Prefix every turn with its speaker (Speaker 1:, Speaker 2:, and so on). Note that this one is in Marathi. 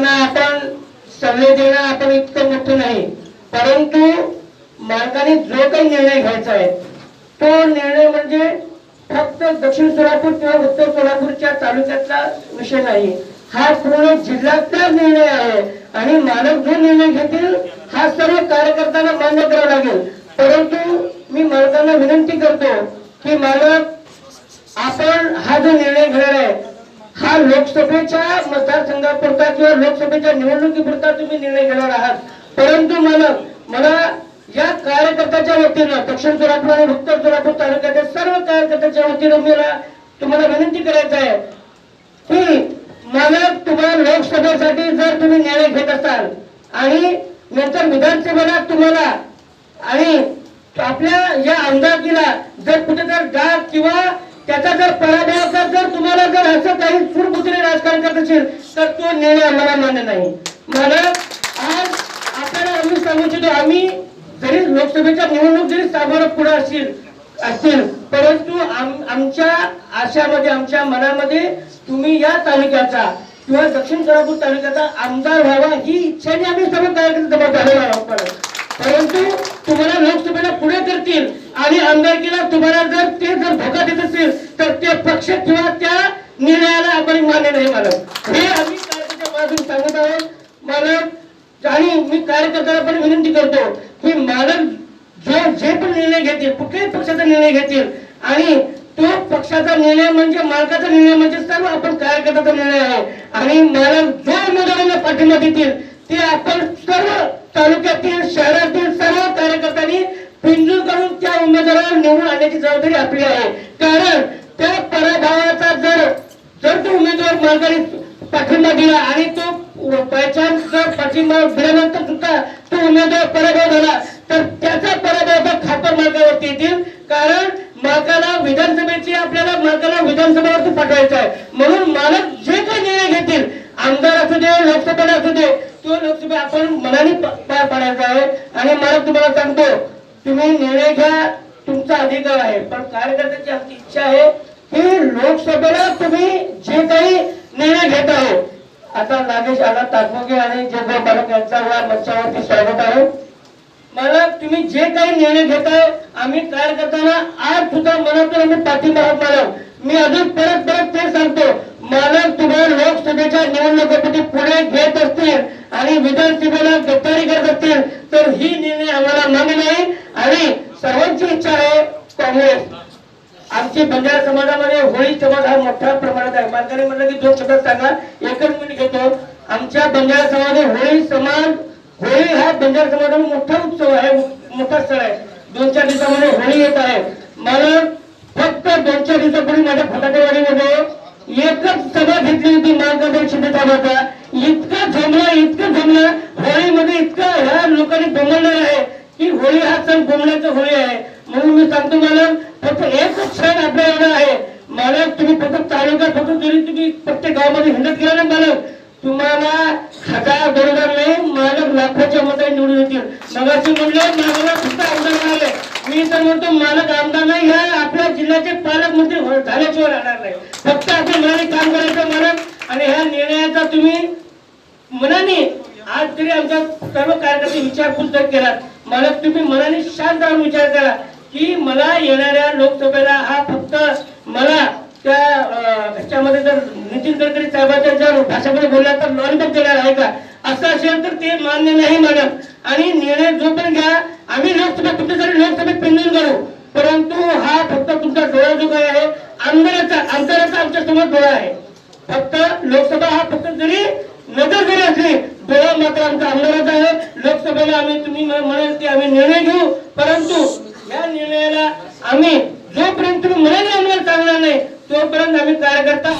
Speaker 1: मालकांना आपण सल्ले देणं आपण इतकं मोठं नाही. परंतु मालकाने जो काही निर्णय घ्यायचा आहे तो निर्णय म्हणजे फक्त दक्षिण सोलापूर किंवा उत्तर सोलापूरच्या तालुक्यातला विषय नाही. हा पूर्ण जिल्ह्यातला निर्णय आहे आणि मालक जो निर्णय घेतील हा सर्व कार्यकर्त्यांना मान्य करावा लागेल. परंतु मी मालकांना विनंती करतो की मालक आपण हा जो निर्णय लोकसभेच्या मतदारसंघापुरता किंवा लोकसभेच्या निवडणुकीपुरता तुम्ही निर्णय घेणार आहात. परंतु मला मला या कार्यकर्त्याच्या वतीनं दक्षिण सोलापूर आणि उत्तर सोलापूर तालुक्यातील सर्व कार्यकर्त्याच्या वतीनं मला तुम्हाला विनंती करायचं आहे की मला तुम्हाला लोकसभेसाठी जर तुम्ही निर्णय घेत असाल आणि नंतर विधानसभेला तुम्हाला आणि आपल्या या आमदारकीला जर कुठे जर डाग किंवा त्याचा जर पराभवाचा जर तुम्हाला जर असं काही सुरबुद्रे राजकारण करत असेल तर तो निर्णय आम्हाला मान्य नाही. मला आज आपल्याला आम्ही सांगू इच्छितो आम्ही जरी लोकसभेच्या निवडणूक जरी सामोरं पुढे असतील असतील परंतु आमच्या आशामध्ये आमच्या मनामध्ये तुम्ही या तालुक्याचा किंवा दक्षिण सोलापूर तालुक्याचा आमदार व्हावा ही इच्छाने आम्ही सर्व कार्यकर्ते जमा झालेलो आहोत. परंतु तुम्हाला लोकसभेला करतील. आणि आमदारकीला तुम्हाला जर ते जर धोका देत असतील तर ते पक्ष किंवा त्या निर्णयाला आपण मान्य नाही मानत. हे आम्ही कार्यकर्त्या बाजून सांगत आहोत. मालक आणि मी कार्यकर्त्याला पण विनंती करतो की मालक जो जे पण निर्णय घेतील कुठल्याही पक्षाचा निर्णय घेतील आणि तो पक्षाचा निर्णय म्हणजे मालकाचा निर्णय म्हणजे सर्व आपण कार्यकर्त्याचा निर्णय आहे. आणि मालक जो उमेदवारांना पाठिंबा देतील ते आपण सर्व तालुक्यातील शहरातील सर्व कार्यकर्त्यांनी पिंजून करून त्या उमेदवाराला निवडून आणण्याची जबाबदारी आपली आहे. कारण त्या पराभवाचा जर जर तो उमेदवार मार्गाने पाठिंबा दिला आणि तो पहिचान जर पाठिंबा दिल्यानंतर सुद्धा तो उमेदवार पराभव झाला तर त्याचा पराभवाचा खापर मार्गावरती येतील. कारण मालकाला विधानसभेची आपल्याला मालकाला विधानसभेवरती पाठवायचं आहे. म्हणून मालक जे काही निर्णय घेतील आमदार असू दे लोकसभेला असू दे तो लोकसभा आपण मनाने पार पाडायचा आहे. आणि मालक तुम्हाला सांगतो तुम्ही निर्णय घ्या तुमचा अधिकार आहे पण कार्यकर्त्यांची आमची इच्छा आहे की लोकसभेला तुम्ही जे काही निर्णय घेत आहे आता नागेश आला तात्मोगे आणि जगभाव पालक यांचा या मंचावरती स्वागत आहे. मला तुम्ही जे काही निर्णय घेताय आम्ही कार्यकर्त्यांना आज सुद्धा मनातून आम्ही पाठिंबा आहोत मॅडम मी अजून परत परत ते सांगतो मालक तुम्हाला लोकसभेच्या निवडणुकीमध्ये पुढे घेत असतील आणि विधानसभेला गद्दारी करत असतील तर ही निर्णय आम्हाला मान्य नाही आणि सर्वांची इच्छा आहे काँग्रेस आमच्या बंजारा समाजामध्ये होळी समाज हा मोठ्या प्रमाणात आहे. मानकरी म्हणलं की दोन शब्द सांगा. एकच मिनिट घेतो. आमच्या बंजारा समाजामध्ये होळी समाज होळी हा बंजारा समाजाचा मोठा उत्सव आहे. मोठा सण आहे. दोन चार दिवसामध्ये होळी येत आहे. मला फक्त दोन चार दिवसापूर्वी माझ्या फटाकेवाडीमध्ये एकच सभा घेतली होती. मार्गदर्शन शिंदेसाहेबाचा इतकं जमलं इतकं जमलं. होळीमध्ये इतकं ह्या लोकांनी जमवणार आहे. की होळी हा सण बोमण्याचा होळी आहे. म्हणून मी सांगतो मला फक्त एकच क्षण आपल्या एवढा आहे. मला तुम्ही फक्त तालुका फक्त जरी तुम्ही प्रत्येक गावामध्ये हिंडत गेला ना मालक तुम्हाला हजार दोन हजार नाही मालक लाखोच्या मताने निवडून येतील. मगाशी म्हणलं मला फक्त आमदार मिळाले मी तर म्हणतो मालक आमदार नाही ह्या आपल्या जिल्ह्याचे पालकमंत्री हो- झाल्याशिवाय राहणार नाही. फक्त आपल्या मनाने काम करायचं मालक. आणि ह्या निर्णयाचा तुम्ही मनाने आज तरी आमच्या सर्व कार्यकर्ते विचारपूस जर केला मला तुम्ही मनाने शांत राहून विचार करा की मला येणाऱ्या लोकसभेला हा फक्त मला त्या ह्याच्यामध्ये जर नितीन गडकरी साहेबांच्या जर भाषेमध्ये बोलला तर लॉलीपॉप देणार आहे का? असं असेल तर ते मान्य नाही मॅडम. आणि निर्णय जो पण घ्या आम्ही लोकसभा तुमच्यासाठी लोकसभेत पेंडून करू. परंतु हा फक्त तुमचा डोळा जो काय आहे आमदाराचा आमदाराचा आमच्यासमोर डोळा आहे. फक्त लोकसभा हा फक्त जरी नजर जरी असली डोळा मात्र आमचा आमदाराचा आहे. लोकसभेला आम्ही तुम्ही म्हणाल की आम्ही निर्णय घेऊ. परंतु या निर्णयाला आम्ही जोपर्यंत तुम्ही म्हणाल आम्हाला चालणार नाही तोपर्यंत आम्ही कार्यकर्ता